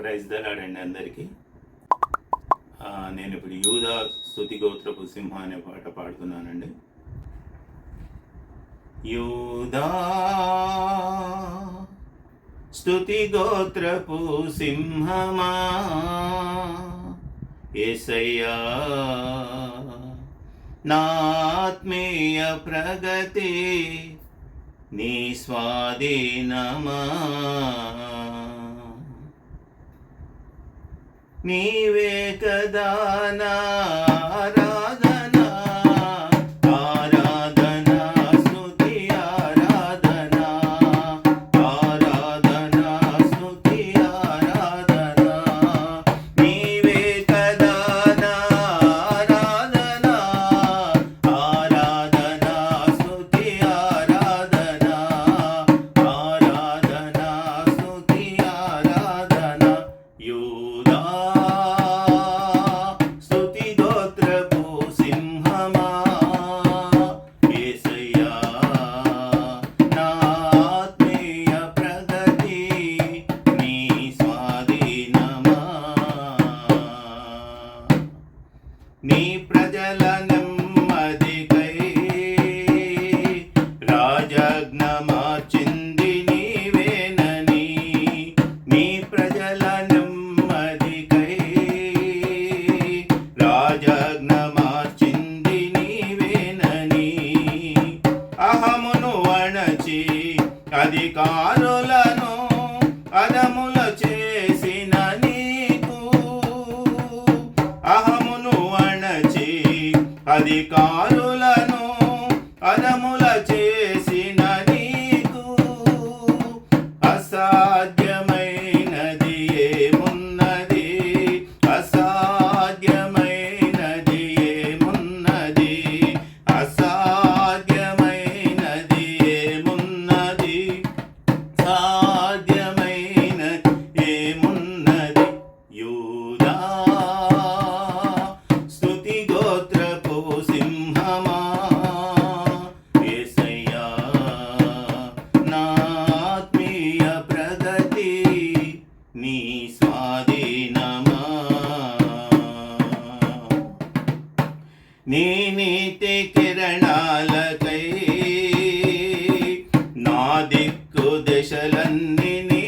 Praise దలాడండి అందరికీ. నేను ఇప్పుడు యూదా స్థుతి గోత్రపు సింహ అనే పాట పాడుతున్నానండి. యూదా స్థుతి గోత్రపు సింహమా? ఏసయ్యా నాత్మీయ ప్రగతి నీ స్వాధీనమా? నీవే కదా అధికారులను అదముల చేసిన నీకు అహమును అణచి అధికారు നന്ദിനി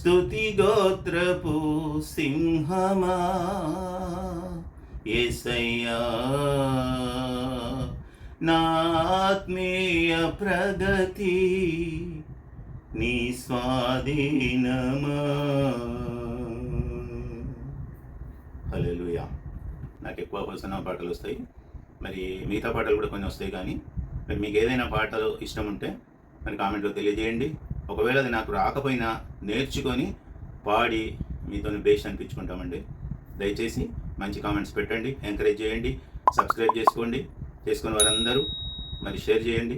స్తుతిగోత్రపు సింహమా? ఏసయ్యా నా ఆత్మీయ ప్రగతి నీ స్వాధీనమా? హల్లెలూయా. నాకు ఎక్కువ వస్తున్న పాటలు వస్తాయి. మరి మిగతా పాటలు కూడా కొన్ని వస్తాయి కానీ మరి మీకు ఏదైనా పాటలు ఇష్టం ఉంటే మరి కామెంట్లో తెలియజేయండి. ఒకవేళ అది నాకు రాకపోయినా నేర్చుకొని పాడి మీతో బేస్ అనిపించుకుంటామండి. దయచేసి మంచి కామెంట్స్ పెట్టండి ఎంకరేజ్ చేయండి సబ్స్క్రైబ్ చేసుకోండి. చేసుకుని వారందరూ మరి షేర్ చేయండి.